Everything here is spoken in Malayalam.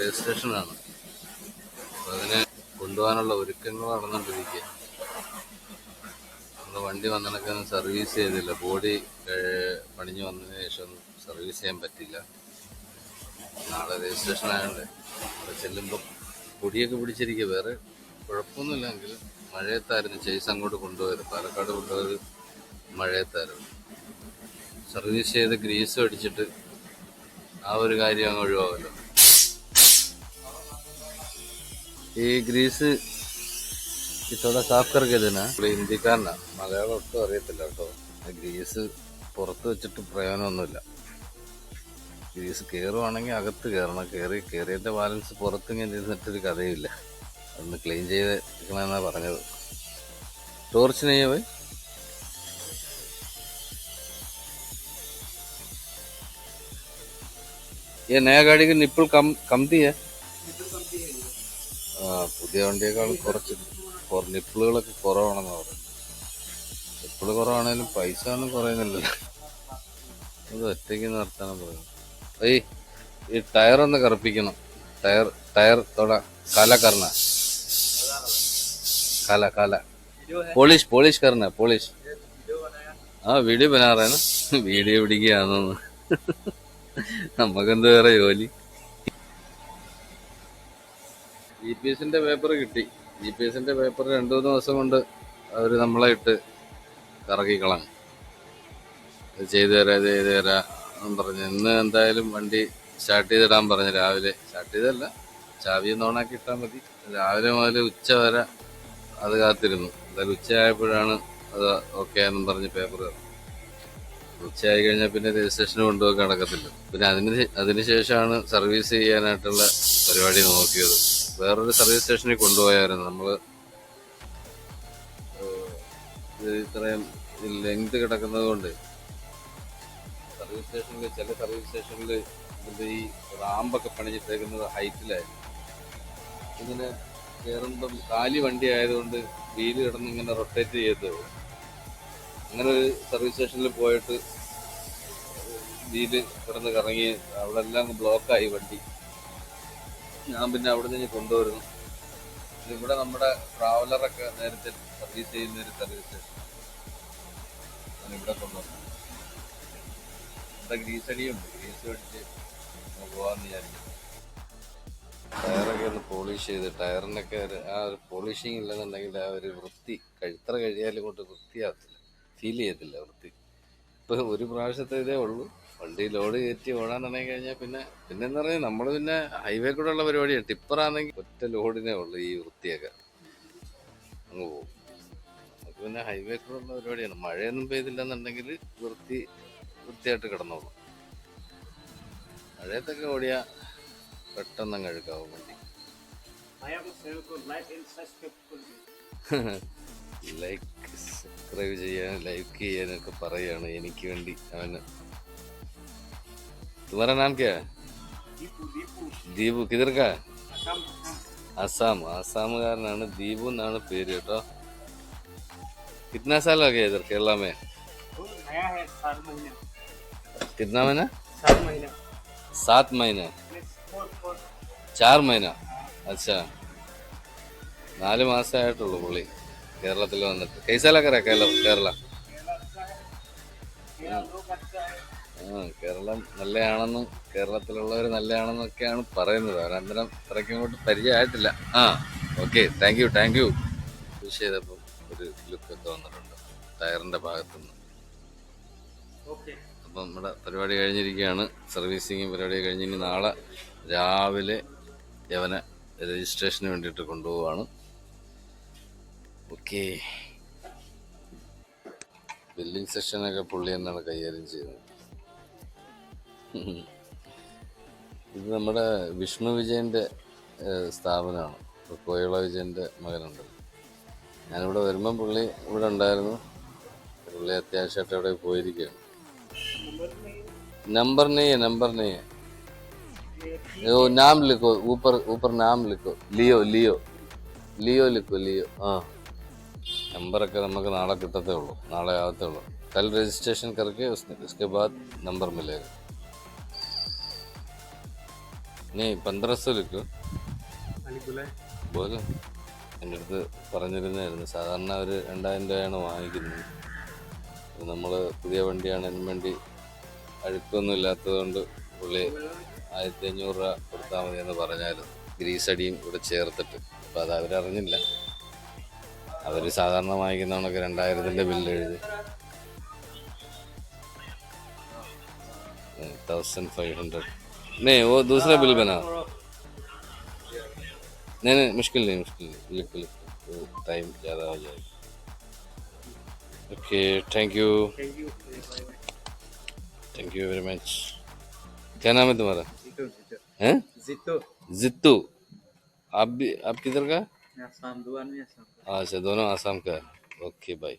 രജിസ്ട്രേഷനാണ് അപ്പോൾ അതിനെ കൊണ്ടുപോകാനുള്ള ഒരുക്കങ്ങൾ നടന്നുകൊണ്ടിരിക്കുക നമ്മൾ വണ്ടി വന്നിടക്കാൻ സർവീസ് ചെയ്തില്ല. ബോഡി പണിഞ്ഞു വന്നതിന് ശേഷം സർവീസ് ചെയ്യാൻ പറ്റില്ല നാളെ രജിസ്ട്രേഷൻ ആയതുകൊണ്ട് അവിടെ ചെല്ലുമ്പം പൊടിയൊക്കെ പിടിച്ചിരിക്കുക. വേറെ കുഴപ്പമൊന്നുമില്ലെങ്കിൽ മഴയത്തായിരുന്നു. ചേസ് അങ്ങോട്ട് കൊണ്ടുപോയത്. പാലക്കാട് കൊണ്ടുപോയത് മഴയത്തായിരുന്നു. സർവീസ് ചെയ്ത് ഗ്രീസ് അടിച്ചിട്ട് ആ ഒരു കാര്യം അങ്ങ് ഒഴിവാകുമല്ലോ ഈ ഗ്രീസ് ഇത്തോടെ സാഫ് കറക്കി ഇതിനാ ഇവിടെ ഹിന്ദിക്കാരനാ മലയാളം ഒട്ടും അറിയത്തില്ല കേട്ടോ ആ ഗ്രീസ് പുറത്ത് വെച്ചിട്ട് പ്രയോജനമൊന്നുമില്ല ഗ്രീസ് കയറുവാണെങ്കിൽ അകത്ത് കയറണം കയറി കയറിയതിന്റെ ബാലൻസ് പുറത്ത് ഇങ്ങനെ ഇരുന്നിട്ടൊരു കഥയില്ല അതൊന്ന് ക്ലീൻ ചെയ്ത് എടുക്കണമെന്നാ പറഞ്ഞത് ടോർച്ച് നെയ്യ പോയി ये नया गाड़ी की निप्पल कम कमती है ആ പുതിയ വണ്ടിയേക്കാൾ കുറച്ച് നിപ്പിളുകളൊക്കെ കുറവാണെന്ന് പറയും നിപ്പിൾ കുറവാണേലും പൈസ ഒന്നും കുറയുന്നില്ലല്ലോ. അത് ഒറ്റയ്ക്ക് നിർത്താനും പറയും ഏയ് ഈ ടയർ ഒന്ന് കറുപ്പിക്കണം. ടയർ ടയർ തൊട. കല കറണ കല കല. പോളിഷ് പോളിഷ് കറണ പോളിഷ്. ആ വീഡിയോ ബനാറാണ് വീഡിയോ പിടിക്കുകയാണെന്ന് നമുക്കെന്ത് വേറെ ജോലി? ജി പി എസിന്റെ പേപ്പർ കിട്ടി. ജി പി എസിന്റെ പേപ്പർ രണ്ടു മൂന്ന് ദിവസം കൊണ്ട് അവർ നമ്മളെ ഇട്ട് കറക്കിക്കളഞ്ഞു. ഇത് ചെയ്തു തരാം ഇത് ചെയ്തു തരാം പറഞ്ഞു. ഇന്ന് എന്തായാലും വണ്ടി സ്റ്റാർട്ട് ചെയ്തിടാൻ പറഞ്ഞു രാവിലെ. സ്റ്റാർട്ട് ചെയ്തല്ല ചാവി ഓണാക്കി ഇട്ടാൽ മതി. രാവിലെ മുതൽ ഉച്ച വരെ അത് കാത്തിരുന്നു. എന്തായാലും ഉച്ചയായപ്പോഴാണ് അത് ഓക്കെ എന്നും പറഞ്ഞ് പേപ്പർ ഉച്ചയായി കഴിഞ്ഞാൽ പിന്നെ രജിസ്ട്രേഷന് കൊണ്ടുപോകാൻ നടക്കത്തില്ല. പിന്നെ അതിന് അതിനുശേഷമാണ് സർവീസ് ചെയ്യാനായിട്ടുള്ള പരിപാടി നോക്കിയത്. വേറൊരു സർവീസ് സ്റ്റേഷനിൽ കൊണ്ടുപോയായിരുന്നു. നമ്മൾ ഇത്രയും ലെങ്ത് കിടക്കുന്നത് കൊണ്ട് സർവീസ് സ്റ്റേഷനിൽ ചില സർവീസ് സ്റ്റേഷനിൽ ഇതിന്റെ ഈ റാമ്പൊക്കെ പണിഞ്ഞിട്ടേക്കുന്നത് ഹൈറ്റിലായിരുന്നു. ഇങ്ങനെ കയറുമ്പം കാലി വണ്ടി ആയതുകൊണ്ട് വീൽ കിടന്ന് ഇങ്ങനെ റൊട്ടേറ്റ് ചെയ്യത്തുള്ളൂ അങ്ങനെ ഒരു സർവീസ് സ്റ്റേഷനിൽ പോയിട്ട് വീൽ കിടന്ന് കറങ്ങി അവിടെ എല്ലാം ബ്ലോക്കായി വണ്ടി. ഞാൻ പിന്നെ അവിടെ നിന്ന് കൊണ്ടുവരുന്നു. ഇവിടെ നമ്മുടെ ട്രാവലറൊക്കെ നേരത്തെ സർവീസ് ചെയ്യുന്ന ഒരു സർവീസ് ഞാൻ ഇവിടെ കൊണ്ടുവന്നു. ഇവിടെ ഗ്രീസ് അടിയുണ്ട് ഗ്രീസ് അടിച്ച് വിചാരിച്ചു ടയറൊക്കെ ഒന്ന് പോളിഷ് ചെയ്ത് ടയറിനൊക്കെ ഒരു ആ ഒരു പോളിഷിങ് ഇല്ലെന്നുണ്ടെങ്കിൽ ആ ഒരു വൃത്തി കഴുത്തറ കഴിയാലും കൊണ്ട് വൃത്തിയാകത്തില്ല. ഫീൽ ചെയ്യത്തില്ല വൃത്തി. ഇപ്പൊ ഒരു പ്രാവശ്യത്തെ ഇതേ ഉള്ളൂ. വണ്ടി ലോഡ് കയറ്റി ഓടാൻ തുടങ്ങി കഴിഞ്ഞാൽ പിന്നെ പിന്നെ എന്ന് പറഞ്ഞാൽ നമ്മൾ പിന്നെ ഹൈവേ കൂടെ ഉള്ള പരിപാടിയാണ്. ടിപ്പറാണെങ്കിൽ ഒറ്റ ലോഡിനേ ഉള്ളൂ ഈ വൃത്തിയൊക്കെ. അങ്ങ് പോകും നമുക്ക് പിന്നെ ഹൈവേ കൂടെ ഉള്ള പരിപാടിയാണ്. മഴയൊന്നും പെയ്തില്ലെന്നുണ്ടെങ്കിൽ വൃത്തി വൃത്തിയായിട്ട് കിടന്നോളും. മഴയത്തൊക്കെ ഓടിയാൽ പെട്ടെന്ന് അങ്ങ് അഴുക്കാവും വണ്ടി. ലൈക്ക് സബ്സ്ക്രൈബ് ചെയ്യാൻ ലൈക്ക് ചെയ്യാനൊക്കെ പറയുകയാണ് എനിക്ക് വേണ്ടി അവന്. तुम्हारा नाम क्या है? ദീപു കിതിർക്ക അസാം അസാമുകാരനാണ് ദീപു എന്നാണ് പേര് കേട്ടോ കിത്ന സാലൊക്കെ ഇതർ കേരളമേ कितना महीना। सात महीना? सात महीना। चार महीना? अच्छा। നാല് മാസമായിട്ടുള്ളൂ പുള്ളി കേരളത്തിൽ വന്നിട്ട് കൈസാലൊക്കെ കേരള കേരള കേരളം നല്ലതാണെന്നും കേരളത്തിലുള്ളവർ നല്ലതാണെന്നൊക്കെയാണ് പറയുന്നത്. അവരന്തരം ഇത്രയ്ക്കും ഇങ്ങോട്ട് പരിചയമായിട്ടില്ല. ആ okay thank you thank you use ചെയ്തപ്പോൾ ഒരു ലുക്കൊക്കെ വന്നിട്ടുണ്ട് ടയറിന്റെ ഭാഗത്തുനിന്ന്. അപ്പം നമ്മുടെ പരിപാടി കഴിഞ്ഞിരിക്കുകയാണ്. സർവീസിങ് പരിപാടി കഴിഞ്ഞ് ഇനി നാളെ രാവിലെ യവനെ രജിസ്ട്രേഷന് വേണ്ടിയിട്ട് കൊണ്ടുപോവാണ്. ഓക്കേ ബില്ലിംഗ് സെഷനൊക്കെ പുള്ളി എന്നാണ് കൈകാര്യം ചെയ്യുന്നത്. ഇത് നമ്മുടെ വിഷ്ണു വിജയന്റെ സ്ഥാപനമാണ്. കോയള വിജയന്റെ മകനുണ്ട്. ഞാനിവിടെ വരുമ്പം പുള്ളി ഇവിടെ ഉണ്ടായിരുന്നു. പുള്ളി അത്യാവശ്യമായിട്ട് അവിടെ പോയിരിക്കുകയാണ്. Number നെയ്യ number നെയ്യ. ഓ നാം ലിക്കോ ഊപ്പർ ഊപ്പർ നാം ലിക്കോ ലിയോ ലിയോ. ലിയോ ലിക്കോ ലിയോ. ആ. നമ്പറൊക്കെ നമുക്ക് നാളെ കിട്ടത്തേ ഉള്ളൂ. നാളെ ആകത്തേ ഉള്ളൂ. കൽ രജിസ്ട്രേഷൻ കറക്കി ഉസ്കെ ബാദ് നമ്പർ മിലേगा नहीं पंद्रह सौ लिखो आणि तुला പോലെ എൻ്റെ അടുത്ത് പറഞ്ഞിരുന്നായിരുന്നു സാധാരണ ഒരു രണ്ടായിരം രൂപയാണ് വാങ്ങിക്കുന്നത് നമ്മൾ പുതിയ വണ്ടിയാണ് അതിന് വേണ്ടി അഴുക്കൊന്നും ഇല്ലാത്തതുകൊണ്ട് പുള്ളി ആയിരത്തി അഞ്ഞൂറ് രൂപ കൊടുത്താൽ മതി എന്ന് പറഞ്ഞായിരുന്നു ഗ്രീസ് അടിയും കൂടെ ചേർത്തിട്ട് അപ്പോൾ അത് അവരറിഞ്ഞില്ല അവർ സാധാരണ വാങ്ങിക്കുന്ന കണക്ക് രണ്ടായിരത്തിൻ്റെ ബില്ല് എഴുതി थाउजेंड फाइव हंड्रेड नहीं वो दूसरा बिल बना। नहीं नहीं मुश्किल नहीं मुश्किल नहीं लिख लिख तो टाइम ज़्यादा हो जाएगा। Okay thank you thank you very much क्या नाम है तुम्हारा? हैं? जितो। जित्तू आप भी आप किधर का? अच्छा दोनों आसाम का है। Okay bye